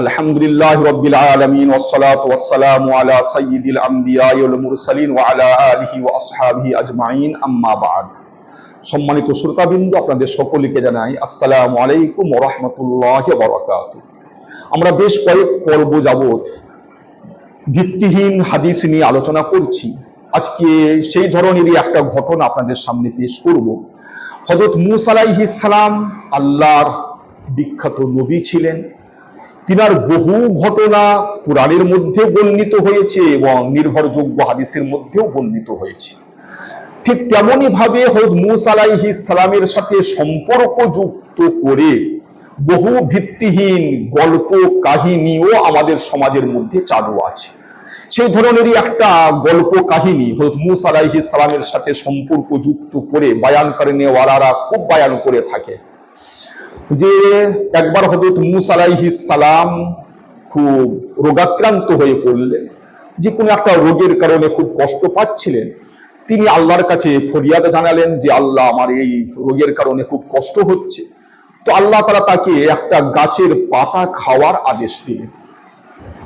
আলহামদুলিল্লাহ রব্বিল আলামিন ওয়াসসালাতু ওয়াসসালামু আলা সাইয়্যিদিল আমবিয়া ওয়াল মুরসালিন ওয়া আলা আলিহি ওয়া আজমাইন, আম্মা বা'দ। সম্মানিত শ্রোতাবিন্দু, আপনাদের সকলকে জানাই আসসালামু আলাইকুম রাহমাতুল্লাহি ওয়া আমরা বেশ কয়েক পর্ব যাবত ভিত্তিহীন হাদিস নিয়ে আলোচনা করছি। আজকে সেই ধরনেরই একটা ঘটনা আপনাদের সামনে পেশ করব। হজরত মুসা আলাইহিস সালাম আল্লাহর বিখ্যাত নবী ছিলেন। তিনার বহু ঘটনা কোরআনের মধ্যে বর্ণিত হয়েছে এবং নির্ভরযোগ্য হাদিসের মধ্যেও বর্ণিত হয়েছে। ঠিক তেমনই ভাবে হজরত মুসা আলাইহিস সালামের সাথে সম্পর্ক যুক্ত করে বহু ভিত্তিহীন গল্প, কাহিনীও আমাদের সমাজের মধ্যে চালু আছে। সেই ধরনেরই একটা গল্প, কাহিনী হজরত মুসা আলাইহিস সালামের সাথে সম্পর্ক যুক্ত করে বায়ান করে নেওয়ালারা খুব বায়ান করে থাকে। যে একবার হজরত মুসা সালাম খুব রোগাক্রান্ত হয়ে পড়লেন, যে কোনো একটা রোগের কারণে খুব কষ্ট পাচ্ছিলেন, তিনি আল্লাহর কাছে ফরিয়াদ জানালেন যে আল্লাহ আমার এই রোগের কারণে খুব কষ্ট হচ্ছে। তো আল্লাহ তারা তাকে একটা গাছের পাতা খাওয়ার আদেশ দিলেন।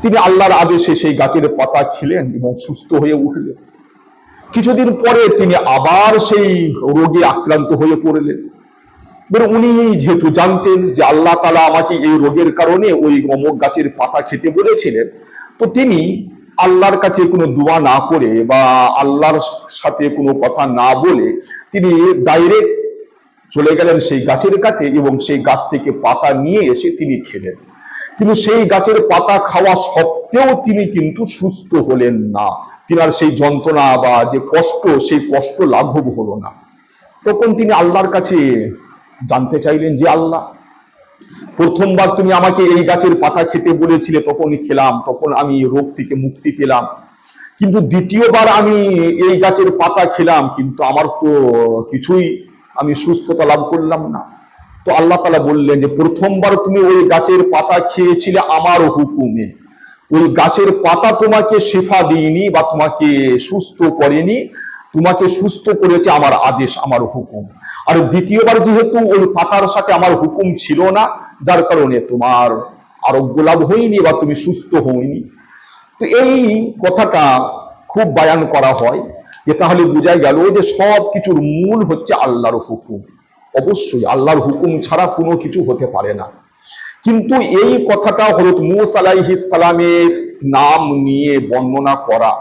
তিনি আল্লাহর আদেশে সেই গাছের পাতা খেলেন এবং সুস্থ হয়ে উঠলেন। কিছুদিন পরে তিনি আবার সেই রোগে আক্রান্ত হয়ে পড়লেন। উনি যেহেতু জানতেন যে আল্লাহ তালা আমাকে এই রোগের কারণে ওই অমক গাছের পাতা খেতে বলেছিলেন, তো তিনি আল্লাহর কাছে কোনো দোয়া না করে বা আল্লাহর সাথে কোনো কথা না বলে তিনি ডাইরেক্ট চলে গেলেন সেই গাছের কাছে এবং সেই গাছ থেকে পাতা নিয়ে এসে তিনি খেলেন। কিন্তু সেই গাছের পাতা খাওয়া সত্ত্বেও তিনি কিন্তু সুস্থ হলেন না। তিনার সেই যন্ত্রণা বা যে কষ্ট, সেই কষ্ট লাঘব হলো না। তখন তিনি আল্লাহর কাছে জানতে চাইলেন যে আল্লাহ, প্রথমবার তুমি আমাকে এই গাছের পাতা খেতে বলেছিলে তখনই খেলাম, তখন আমি রোগ থেকে মুক্তি পেলাম। কিন্তু দ্বিতীয়বার আমি এই গাছের পাতা খেলাম, কিন্তু আমার তো কিছুই আমি সুস্থতা লাভ করলাম না। তো আল্লাহ তালা বললেন যে, প্রথমবার তুমি ওই গাছের পাতা খেয়েছিলে আমার হুকুমে। ওই গাছের পাতা তোমাকে শেফা দিইনি বা তোমাকে সুস্থ করেনি, তোমাকে সুস্থ করেছে আমার আদেশ, আমার হুকুম। আর দ্বিতীয়বার যেহেতু ওই পাতার সাথে আমার হুকুম ছিল না, যার কারণে তোমার আরোগ্য লাভ হয়নি বা তুমি সুস্থ হয়নি। তো এই কথাটা খুব বায়ান করা হয় যে তাহলে বোঝাই গেল যে সব কিছুর মূল হচ্ছে আল্লাহর হুকুম। অবশ্যই আল্লাহর হুকুম ছাড়া কোনো কিছু হতে পারে না। কিন্তু এই কথাটা হরত মুস আলাইহিস সালামের নাম নিয়ে বর্ণনা করা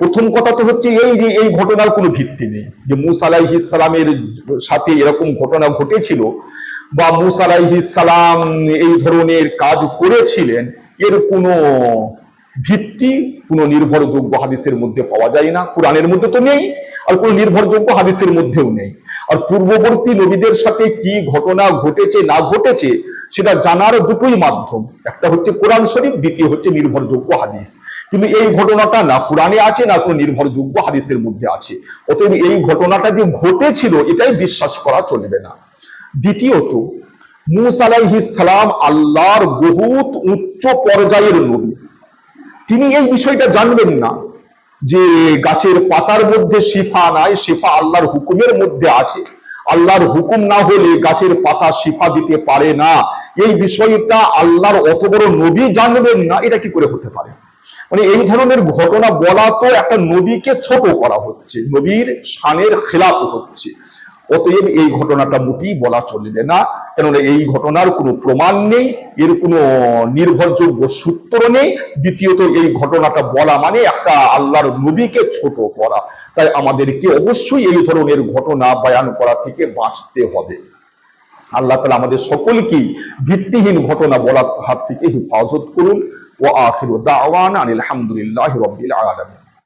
প্রথম কথা তো হচ্ছে এই যে, এই ঘটনার কোনো ভিত্তি নেই। যে মুসা সালামের সাথে এরকম ঘটনা ঘটেছিল বা মুসা আলাইহিস সালাম এই ধরনের কাজ করেছিলেন, এর কোনো ভিত্তি, কোনো নির্ভরযোগ্য হাদিসের মধ্যে পাওয়া যায় না। কোরআনের মধ্যে তো নেই, আর কোনো নির্ভরযোগ্য হাদিসের মধ্যেও নেই। আর পূর্ববর্তী নবীদের সাথে কি ঘটনা ঘটেছে, না ঘটেছে, সেটা জানার দুটোই মাধ্যম। একটা হচ্ছে কোরআন শরীফ, দ্বিতীয় হচ্ছে নির্ভরযোগ্য হাদিস। কিন্তু এই ঘটনাটা না কোরআনে আছে, না কোনো নির্ভরযোগ্য হাদিসের মধ্যে আছে। অতএব এই ঘটনাটা যে ঘটেছিল, এটাই বিশ্বাস করা চলবে না। দ্বিতীয়ত, মুসা আলাইহিস আল্লাহর বহুত উচ্চ পর্যায়ের নবী। তিনি এই বিষয়টা জানবেন না। যে গাছের পাতার মধ্যে শিফা নাই, শিফা আল্লাহর হুকুমের মধ্যে আছে। আল্লাহর হুকুম না হলে গাছের পাতা শিফা দিতে পারে না। এই বিষয়টা আল্লাহর অত বড় নবী জানবেন না, এটা কি করে হতে পারে? মানে এই ধরনের ঘটনা বলা তো একটা নবীকে ছোট করা হচ্ছে, নবীর শানের খেলাপ হচ্ছে। অতএব এই ঘটনাটা মোটেই বলা চলবে না। কেননা এই ঘটনার কোনো প্রমাণ নেই, এর কোনো নির্ভরযোগ্য সূত্র নেই। দ্বিতীয়ত এই ঘটনাটা বলা মানে একটা আল্লাহর নবীকে ছোট করা। তাই আমাদেরকে অবশ্যই এই ধরনের ঘটনা বয়ান করা থেকে বাঁচতে হবে। আল্লাহ তালা আমাদের সকলকেই ভিত্তিহীন ঘটনা বলার হাত থেকে হেফাজত করুন। ও আখির দাওয়ান আলহামদুলিল্লাহ রবিল আলমী